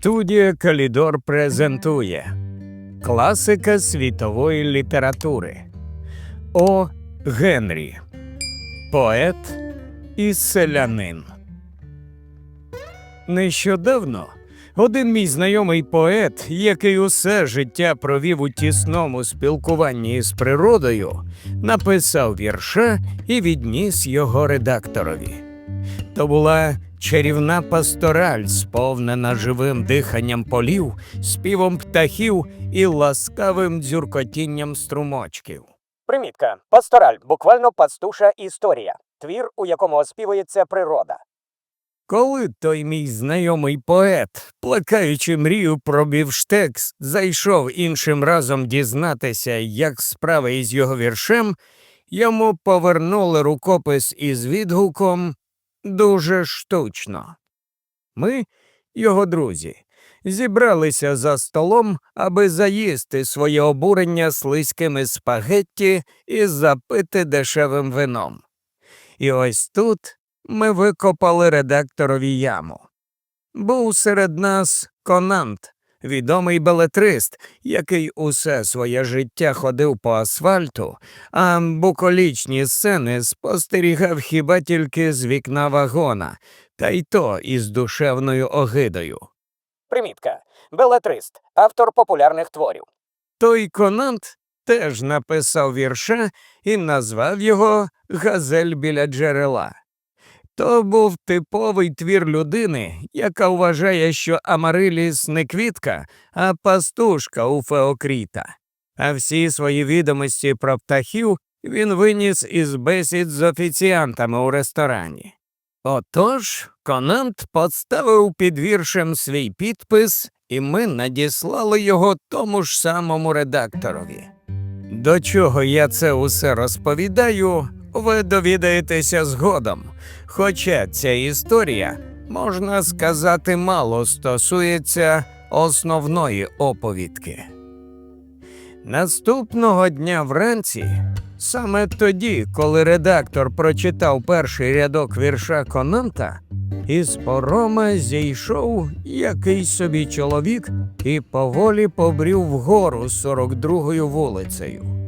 Студія Калідор презентує Класика світової літератури О. Генрі Поет і селянин. Нещодавно один мій знайомий поет, який усе життя провів у тісному спілкуванні з природою, написав вірша і відніс його редакторові. То була чарівна пастораль, сповнена живим диханням полів, співом птахів і ласкавим дзюркотінням струмочків. Примітка. Пастораль, буквально пастуша історія. Твір, у якому оспівується природа. Коли той мій знайомий поет, плекаючи мрію про бівштекс, зайшов іншим разом дізнатися, як справи із його віршем, йому повернули рукопис із відгуком дуже штучно. Ми, його друзі, зібралися за столом, аби заїсти своє обурення слизькими спагетті і запити дешевим вином. І ось тут ми викопали редакторові яму. Був серед нас Конант, відомий белетрист, який усе своє життя ходив по асфальту, а буколічні сцени спостерігав хіба тільки з вікна вагона, та й то із душевною огидою. Примітка. Белетрист, автор популярних творів. Той Конант теж написав вірша і назвав його Газель біля джерела. То був типовий твір людини, яка вважає, що Амариліс не квітка, а пастушка у Феокріта. А всі свої відомості про птахів він виніс із бесід з офіціантами у ресторані. Отож, Конант поставив під віршем свій підпис, і ми надіслали його тому ж самому редакторові. До чого я це усе розповідаю, ви довідаєтеся згодом. Хоча ця історія, можна сказати, мало стосується основної оповідки. Наступного дня вранці, саме тоді, коли редактор прочитав перший рядок вірша Конанта, із порома зійшов якийсь собі чоловік і поволі побрів вгору 42-ю вулицею.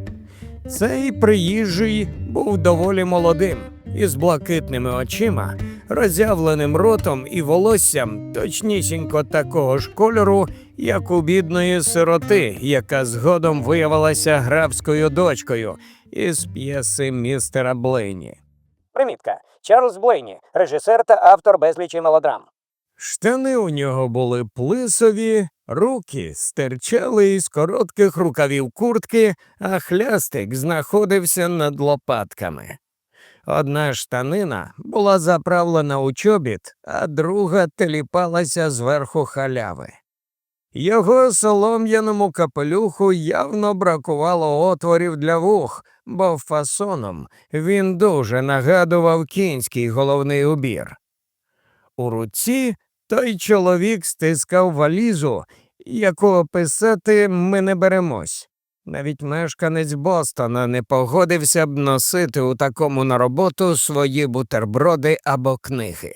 Цей приїжджий був доволі молодим, із блакитними очима, роззявленим ротом і волоссям точнісінько такого ж кольору, як у бідної сироти, яка згодом виявилася графською дочкою із п'єси містера Блейні. Примітка. Чарльз Блейні, режисер та автор безлічі мелодрам. Штани у нього були плисові, руки стирчали із коротких рукавів куртки, а хлястик знаходився над лопатками. Одна штанина була заправлена у чобіт, а друга теліпалася зверху халяви. Його солом'яному капелюху явно бракувало отворів для вух, бо фасоном він дуже нагадував кінський головний убір. У руці той чоловік стискав валізу, яку описати ми не беремось. Навіть мешканець Бостона не погодився б носити у такому на роботу свої бутерброди або книги.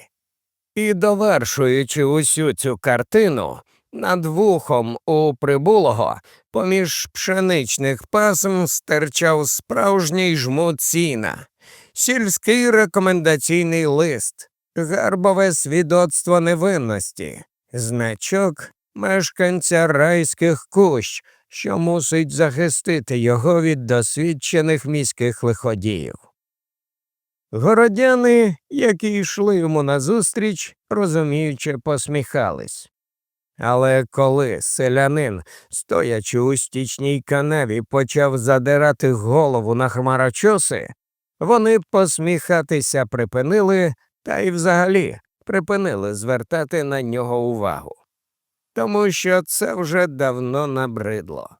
І довершуючи усю цю картину, над вухом у прибулого, поміж пшеничних пасм стирчав справжній жмут сіна, сільський рекомендаційний лист, гарбове свідоцтво невинності, значок мешканця райських кущ, що мусить захистити його від досвідчених міських лиходіїв. Городяни, які йшли йому назустріч, розуміюче посміхались. Але коли селянин, стоячи у стічній канаві, почав задирати голову на хмарочоси, вони посміхатися припинили та й взагалі припинили звертати на нього увагу. Тому що це вже давно набридло.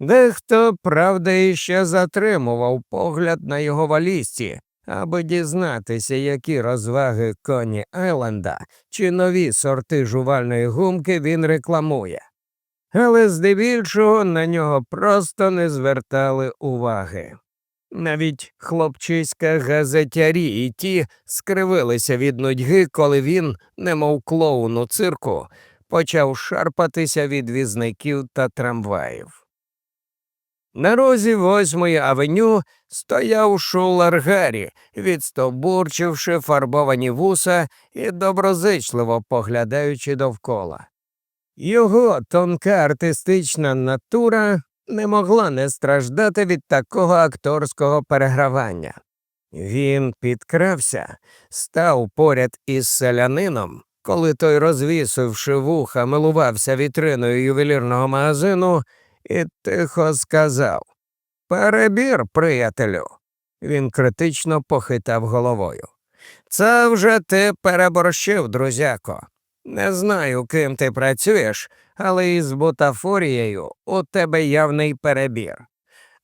Дехто, правда, іще затримував погляд на його валізці, аби дізнатися, які розваги коні Айленда чи нові сорти жувальної гумки він рекламує. Але здебільшого на нього просто не звертали уваги. Навіть хлопчиська газетярі і ті скривилися від нудьги, коли він, немов клоун у цирку, почав шарпатися від візників та трамваїв. На розі восьмої авеню стояв шулер Гаррі, відстовбурчивши фарбовані вуса і доброзичливо поглядаючи довкола. Його тонка артистична натура не могла не страждати від такого акторського перегравання. Він підкрався, став поряд із селянином, коли той, розвісивши вуха, милувався вітриною ювелірного магазину, і тихо сказав Перебір, приятелю. Він критично похитав головою. Це вже ти переборщив, друзяко. Не знаю, ким ти працюєш, але із бутафорією у тебе явний перебір.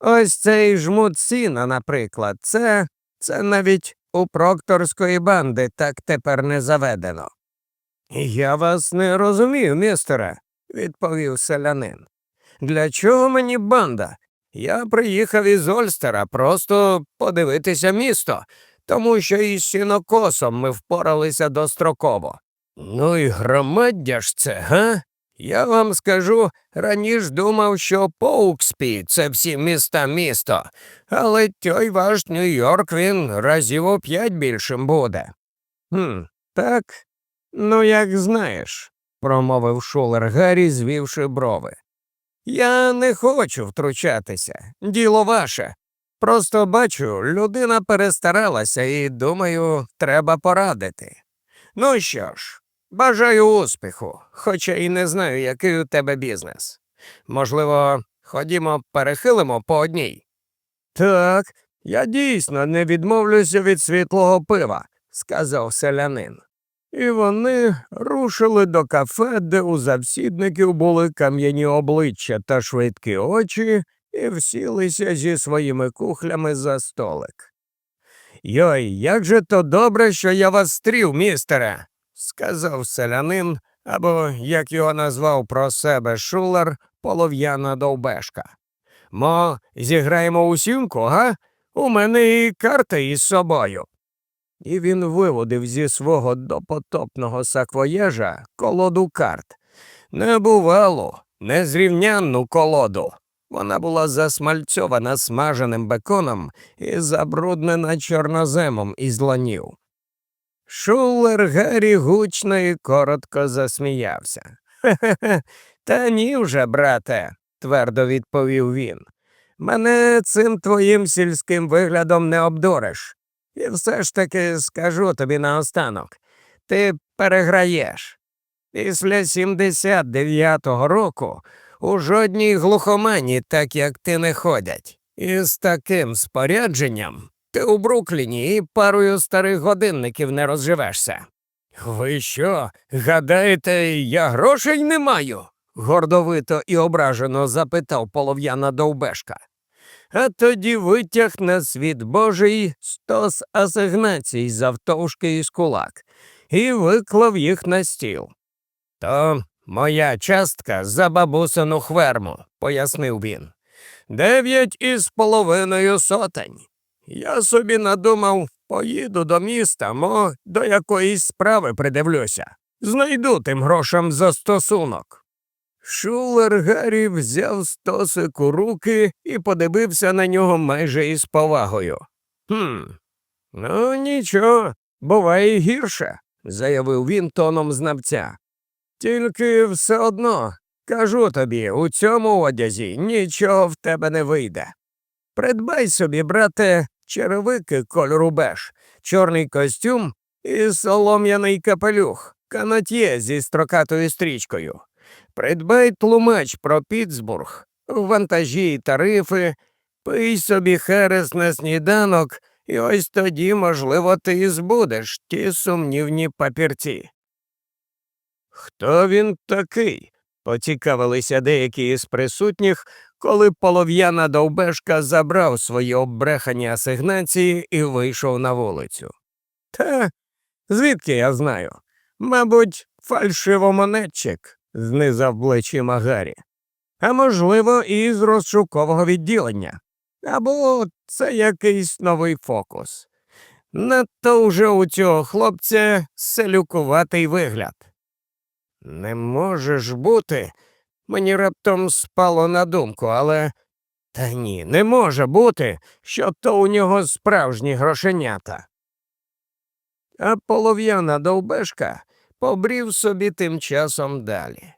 Ось цей жмут сіна, наприклад, це, це навіть у прокторської банди так тепер не заведено. Я вас не розумію, містере, відповів селянин. Для чого мені банда? Я приїхав із Ольстера просто подивитися місто, тому що із сінокосом ми впоралися достроково. Ну і громаддя ж це, га? Я вам скажу, раніше думав, що Поукспі це всі міста місто, але той ваш Нью-Йорк він разів у п'ять більшим буде. Хм, так, ну як знаєш, промовив шулер Гаррі, звівши брови. Я не хочу втручатися, діло ваше. Просто бачу, людина перестаралася і, думаю, треба порадити. Ну що ж, бажаю успіху, хоча і не знаю, який у тебе бізнес. Можливо, ходімо, перехилимо по одній. Так, я дійсно не відмовлюся від світлого пива, сказав селянин. І вони рушили до кафе, де у завсідників були кам'яні обличчя та швидкі очі, і всілися зі своїми кухлями за столик. Йой, як же то добре, що я вас стрів, містере, сказав селянин, або, як його назвав про себе шулер, полов'яна довбешка. Мо, зіграємо у сімку, га? У мене і карти із собою. І він виводив зі свого допотопного саквоєжа колоду карт. Небувалу, незрівнянну колоду. Вона була засмальцьована смаженим беконом і забруднена чорноземом із ланів. Шулер Гаррі гучно і коротко засміявся. Хе-хе, та ні вже, брате, твердо відповів він. Мене цим твоїм сільським виглядом не обдуриш. І все ж таки скажу тобі наостанок ти переграєш. Після 79-го року у жодній глухомані, так як ти не ходять. І з таким спорядженням ти у Брукліні і парою старих годинників не розживешся. Ви що, гадаєте, я грошей не маю? гордовито і ображено запитав полов'яна довбешка. А тоді витяг на світ Божий стос асигнацій завтовшки із кулак і виклав їх на стіл. То моя частка за бабусину хверму, пояснив він. Дев'ять із половиною сотень. Я собі надумав, поїду до міста, мо до якоїсь справи придивлюся. Знайду тим грошам застосунок. Шулер Гаррі взяв стосик у руки і подивився на нього майже із повагою. Хм, ну нічого, буває гірше, заявив він тоном знавця. Тільки все одно, кажу тобі, у цьому одязі нічого в тебе не вийде. Придбай собі, брате, черевики кольору беж, чорний костюм і солом'яний капелюх, канатє зі строкатою стрічкою. Придбай тлумач про Пітсбург, вантажі й тарифи, пий собі херес на сніданок, і ось тоді, можливо, ти і збудеш ті сумнівні папірці. Хто він такий? поцікавилися деякі із присутніх, коли полов'яна довбешка забрав свої оббрехані асигнації і вийшов на вулицю. Та звідки я знаю? Мабуть, фальшивомонетчик, знизав плечима Гаррі. А можливо, і з розшукового відділення. Або це якийсь новий фокус. Надто вже у цього хлопця селюкуватий вигляд. Не може ж бути. Мені раптом спало на думку, але. Та ні, не може бути, що то у нього справжні грошенята. А полов'яна довбешка побрів собі тим часом далі.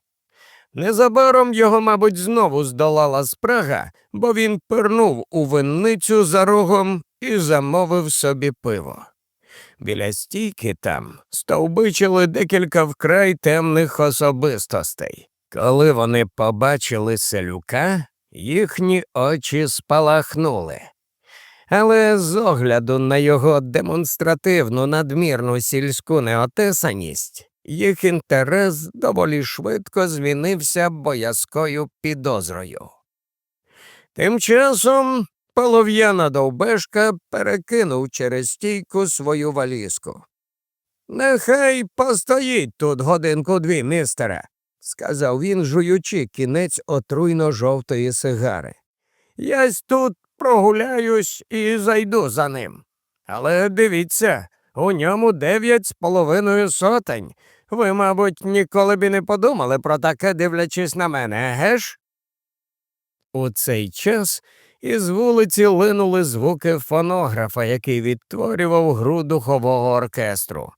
Незабаром його, мабуть, знову здолала спрага, бо він пирнув у винницю за рогом і замовив собі пиво. Біля стійки там стовбичили декілька вкрай темних особистостей. Коли вони побачили селюка, їхні очі спалахнули. Але з огляду на його демонстративну надмірну сільську неотесаність, їх інтерес доволі швидко змінився боязкою підозрою. Тим часом полов'яна довбешка перекинув через стійку свою валізку. Нехай постоїть тут годинку дві, містере, сказав він, жуючи кінець отруйно жовтої сигари. Ясь тут прогуляюсь і зайду за ним. Але дивіться, у ньому дев'ять з половиною сотень. Ви, мабуть, ніколи б не подумали про таке, дивлячись на мене, еге? У цей час із вулиці линули звуки фонографа, який відтворював гру духового оркестру.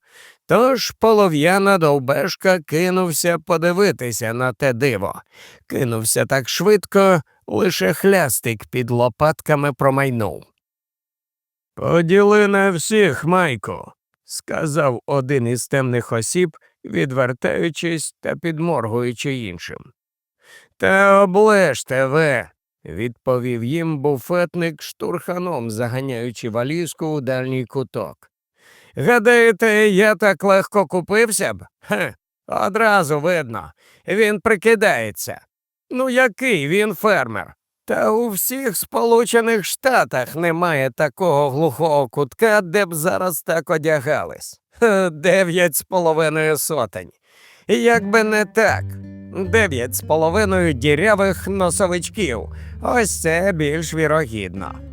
Тож полов'яна довбешка кинувся подивитися на те диво. Кинувся так швидко, лише хлястик під лопатками промайнув. Поділи на всіх, Майку, сказав один із темних осіб, відвертаючись та підморгуючи іншим. Та облежте ви, відповів їм буфетник штурханом, заганяючи валізку у дальній куток. Гадаєте, я так легко купився б? Хе, одразу видно. Він прикидається. Ну, який він фермер? Та у всіх Сполучених Штатах немає такого глухого кутка, де б зараз так одягались. Дев'ять з половиною сотень. І як би не так, дев'ять з половиною дірявих носовичків. Ось це більш вірогідно.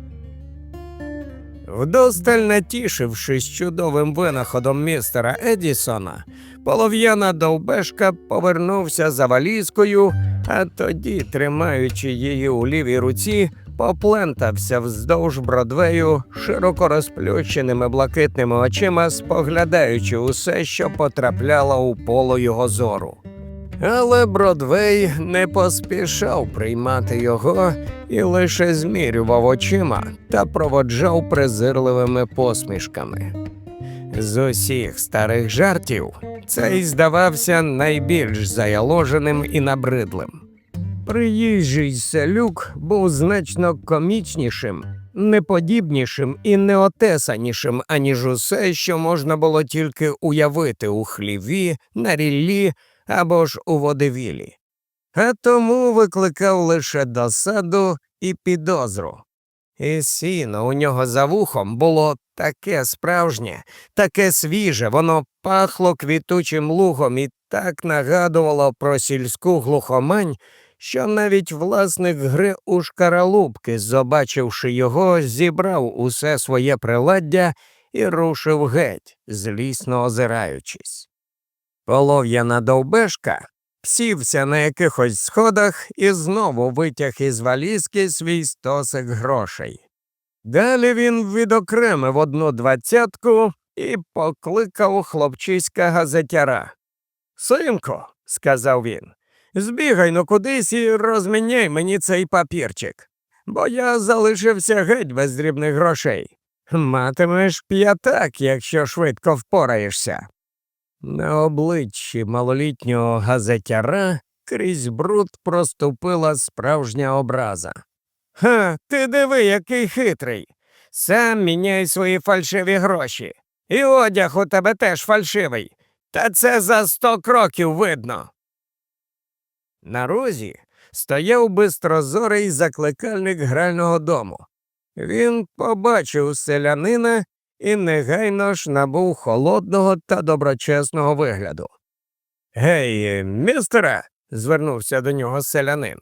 Вдосталь натішившись чудовим винаходом містера Едісона, полов'яна довбешка повернувся за валізкою, а тоді, тримаючи її у лівій руці, поплентався вздовж Бродвею широко розплющеними блакитними очима, споглядаючи усе, що потрапляло у поло його зору. Але Бродвей не поспішав приймати його і лише змірював очима та проводжав презирливими посмішками. З усіх старих жартів цей здавався найбільш заяложеним і набридлим. Приїжджий селюк був значно комічнішим, неподібнішим і неотесанішим, аніж усе, що можна було тільки уявити у хліві, на ріллі або ж у водевілі. А тому викликав лише досаду і підозру. І сіно у нього за вухом було таке справжнє, таке свіже, воно пахло квітучим лугом і так нагадувало про сільську глухомань, що навіть власник гри у шкаралупки, побачивши його, зібрав усе своє приладдя і рушив геть, злісно озираючись. Полов'яна довбешка сівся на якихось сходах і знову витяг із валізки свій стосик грошей. Далі він відокремив одну двадцятку і покликав хлопчиська газетяра. Синку, сказав він, збігай ну кудись і розміняй мені цей папірчик, бо я залишився геть без дрібних грошей. Матимеш п'ятак, якщо швидко впораєшся. На обличчі малолітнього газетяра крізь бруд проступила справжня образа. Ха, ти диви, який хитрий. Сам міняй свої фальшиві гроші. І одяг у тебе теж фальшивий. Та це за сто кроків видно. На розі стояв бистрозорий закликальник грального дому. Він побачив селянина і негайно ж набув холодного та доброчесного вигляду. Гей, містере, звернувся до нього селянин.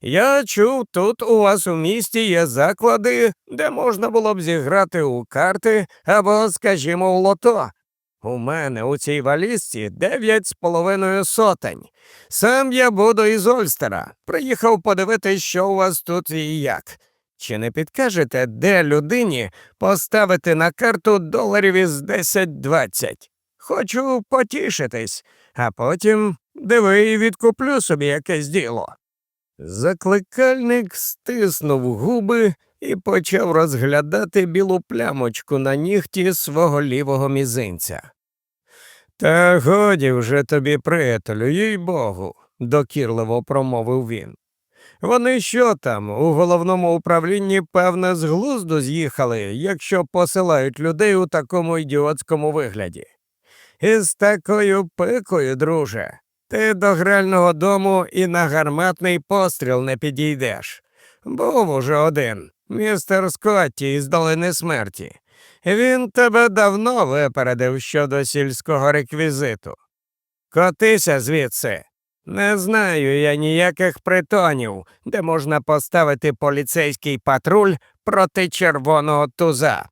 Я чув, тут у вас у місті є заклади, де можна було б зіграти у карти або, скажімо, у лото. У мене у цій валізці дев'ять з половиною сотень. Сам я буду із Ольстера. Приїхав подивитись, що у вас тут і як. Чи не підкажете, де людині поставити на карту доларів із 10-20? Хочу потішитись, а потім диви і відкуплю собі якесь діло. Закликальник стиснув губи і почав розглядати білу плямочку на нігті свого лівого мізинця. Та годі вже тобі, приятелю, їй богу, докірливо промовив він. Вони що там, у головному управлінні, певне, з глузду з'їхали, якщо посилають людей у такому ідіотському вигляді. Із такою пикою, друже, ти до грального дому і на гарматний постріл не підійдеш. Був уже один, містер Скотті із долини смерті. Він тебе давно випередив щодо сільського реквізиту. Котися звідси. Не знаю я ніяких притонів, де можна поставити поліцейський патруль проти червоного туза.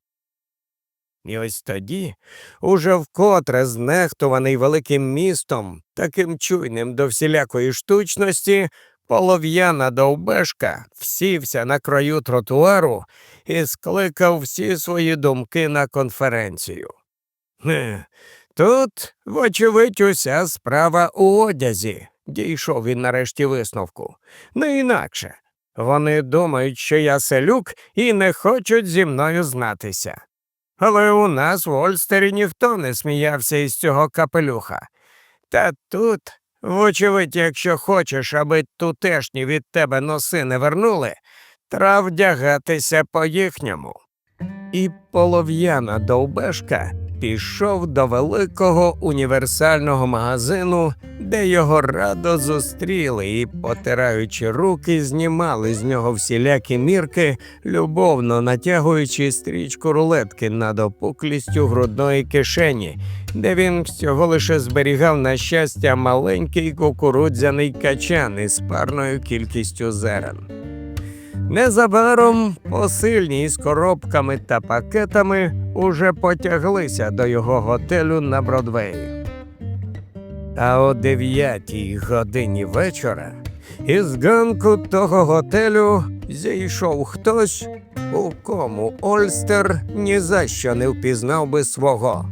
І ось тоді, уже вкотре знехтуваний великим містом, таким чуйним до всілякої штучності, полов'яна довбешка всівся на краю тротуару і скликав всі свої думки на конференцію. Тут, вочевидь, уся справа у одязі, дійшов він нарешті висновку. Не інакше. Вони думають, що я селюк і не хочуть зі мною знатися. Але у нас в Ольстері ніхто не сміявся із цього капелюха. Та тут, вочевидь, якщо хочеш, аби тутешні від тебе носи не вернули, трав вдягатися по їхньому. І полов'яна довбешка пішов до великого універсального магазину, де його радо зустріли і, потираючи руки, знімали з нього всілякі мірки, любовно натягуючи стрічку рулетки над опуклістю грудної кишені, де він всього лише зберігав на щастя маленький кукурудзяний качан із парною кількістю зерен. Незабаром посильні із коробками та пакетами уже потяглися до його готелю на Бродвеї. А о дев'ятій годині вечора із ганку того готелю зійшов хтось, у кому Ольстер ні за що не впізнав би свого.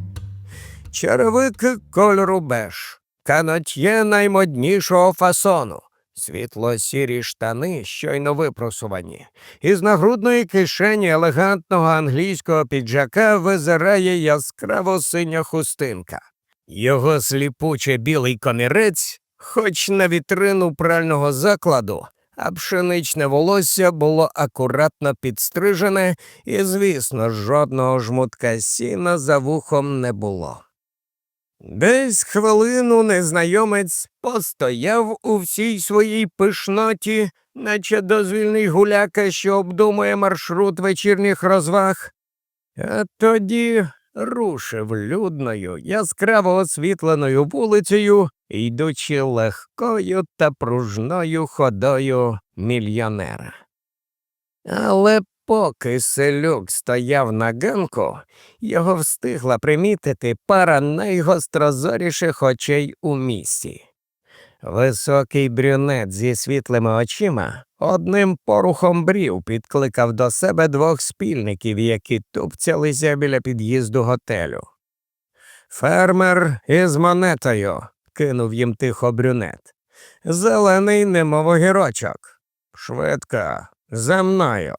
Черевики кольору беж, канотьє наймоднішого фасону, світло-сірі штани, щойно випросувані. Із нагрудної кишені елегантного англійського піджака визирає яскраво синя хустинка. Його сліпуче білий комірець, хоч на вітрину прального закладу, а пшеничне волосся було акуратно підстрижене, і, звісно, жодного жмутка сіна за вухом не було. Десь хвилину незнайомець постояв у всій своїй пишноті, наче дозвільний гуляка, що обдумує маршрут вечірніх розваг, а тоді рушив людною, яскраво освітленою вулицею, йдучи легкою та пружною ходою мільйонера. Але поки селюк стояв на ганку, його встигла примітити пара найгострозоріших очей у місті. Високий брюнет зі світлими очима одним порухом брів підкликав до себе двох спільників, які тупцялися біля під'їзду готелю. Фермер із монетою, кинув їм тихо брюнет. Зелений, немов огірочок. Швидко, за мною.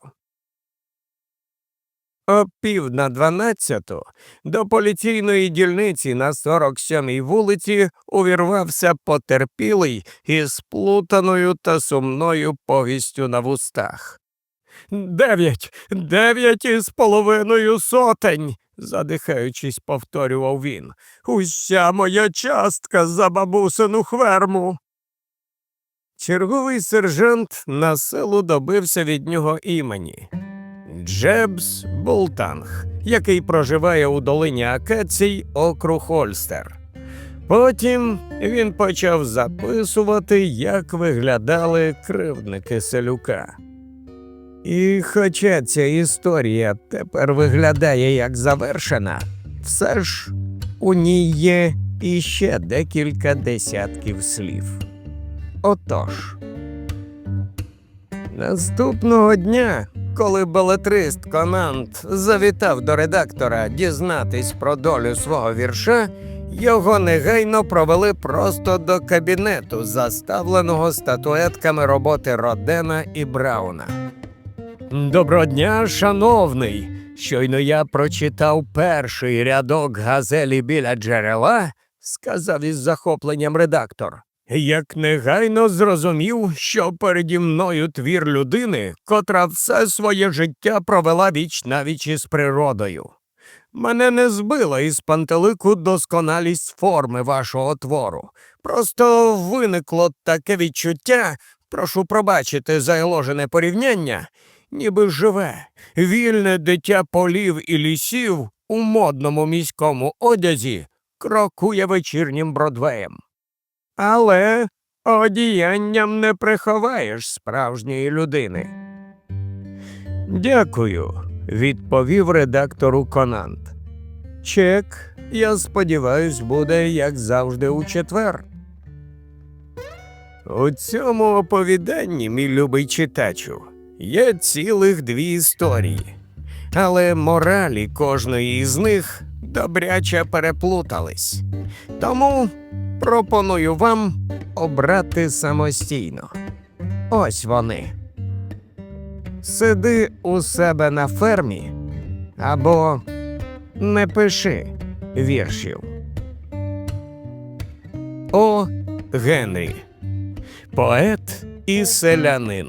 О пів на дванадцяту до поліційної дільниці на 47-й вулиці увірвався потерпілий із плутаною та сумною повістю на вустах. Дев'ять, дев'ять із половиною сотень, задихаючись, повторював він. Уся моя частка за бабусину хверму. Черговий сержант на силу добився від нього імені. Джебс Болтанг, який проживає у долині Акацій, округ Ольстер. Потім він почав записувати, як виглядали кривдники селюка. І хоча ця історія тепер виглядає як завершена, все ж У ній є іще декілька десятків слів. Отож. Наступного дня, коли балетрист Конант завітав до редактора дізнатись про долю свого вірша, його негайно провели просто до кабінету, заставленого статуетками роботи Родена і Брауна. Доброго дня, шановний. Щойно я прочитав перший рядок газелі біля джерела, сказав із захопленням редактор. Як негайно зрозумів, що переді мною твір людини, котра все своє життя провела віч навіч із природою. Мене не збила із пантелику досконалість форми вашого твору. Просто виникло таке відчуття, прошу пробачити зайложене порівняння, ніби живе, вільне дитя полів і лісів у модному міському одязі крокує вечірнім бродвеєм. Але одіянням не приховаєш справжньої людини. Дякую, відповів редактору Конант. Чек, я сподіваюсь, буде, як завжди, у четвер. У цьому оповіданні, мій любий читачу, є цілих дві історії, але моралі кожної із них добряче переплутались. Тому пропоную вам обрати самостійно. Ось вони. Сиди у себе на фермі або не пиши віршів. О. Генрі. Поет і селянин.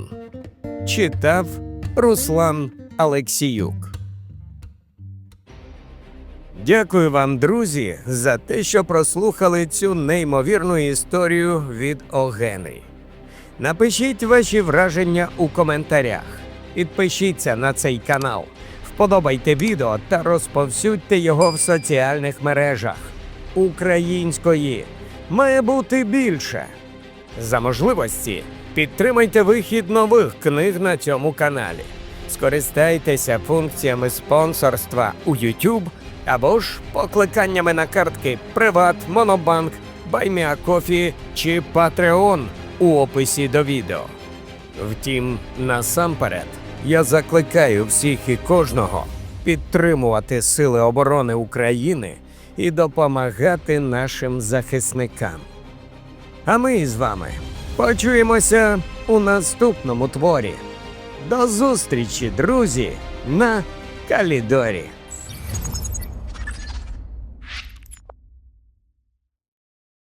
Читав Руслан Алексіюк. Дякую вам, друзі, за те, що прослухали цю неймовірну історію від О. Генрі. Напишіть ваші враження у коментарях. Підпишіться на цей канал, вподобайте відео та розповсюдьте його в соціальних мережах. Української має бути більше. За можливості підтримайте вихід нових книг на цьому каналі. Скористайтеся функціями спонсорства у YouTube або ж покликаннями на картки Приват, Монобанк, Байміакофі чи Patreon у описі до відео. Втім, насамперед, я закликаю всіх і кожного підтримувати Сили оборони України і допомагати нашим захисникам. А ми з вами почуємося у наступному творі. До зустрічі, друзі, на Калідорі.